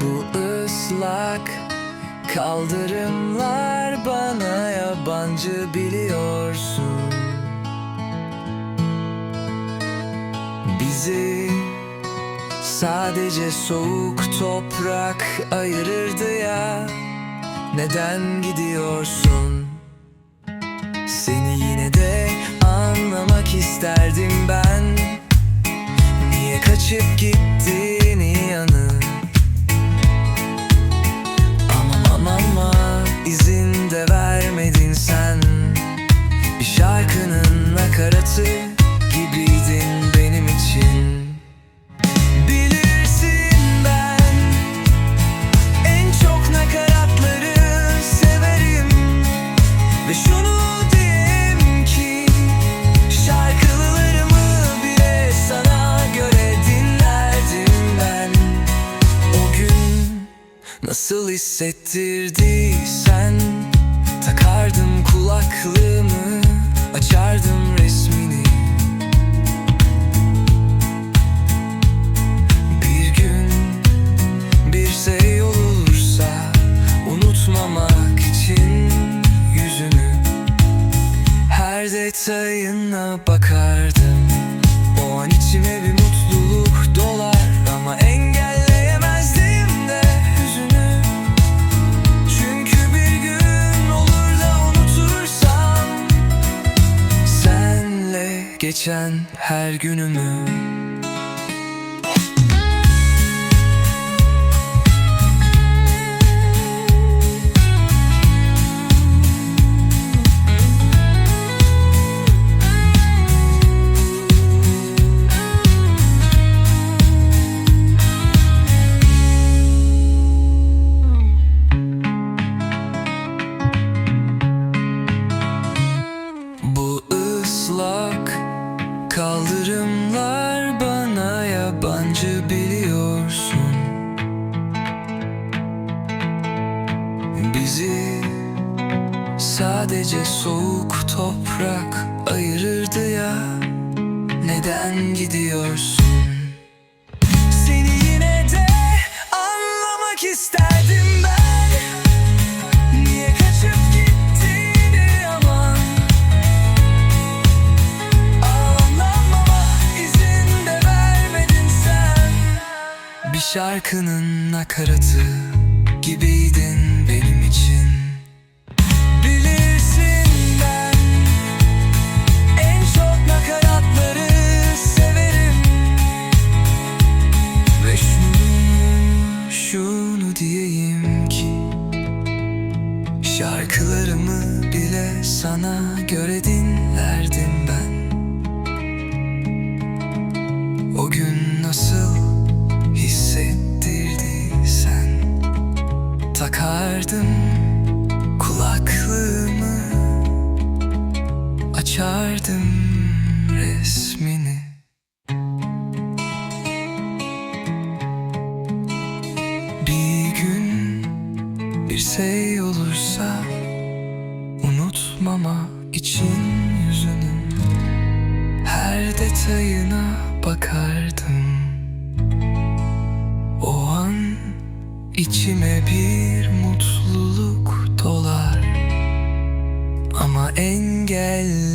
Bu ıslak kaldırımlar bana yabancı biliyorsun. Bizi sadece soğuk toprak ayırırdı ya. Neden gidiyorsun? Seni yine de anlamak isterdim ben. Niye kaçıp gittiğini izin de vermedin sen. Bir şarkının nakaratı gibiydin benim için. Bilirsin ben bakardım. O an içime bir mutluluk dolar Ama engelleyemezdim de hüzünü Çünkü bir gün olur da unutursam Senle geçen her günümü sadece soğuk toprak ayırırdı ya. Neden gidiyorsun? Seni yine de anlamak isterdim ben. Şarkının nakaratı gibiydin benim için Şarkılarımı bile sana göre dinlerdim ben. O gün nasıl hissettirdiysen Takardım kulaklığımı Açardım resmini. Bir gün bir şey olursa Unutmama için yüzünün Her detayına bakardım. O an içime bir mutluluk dolar. Ama engelleyemezdim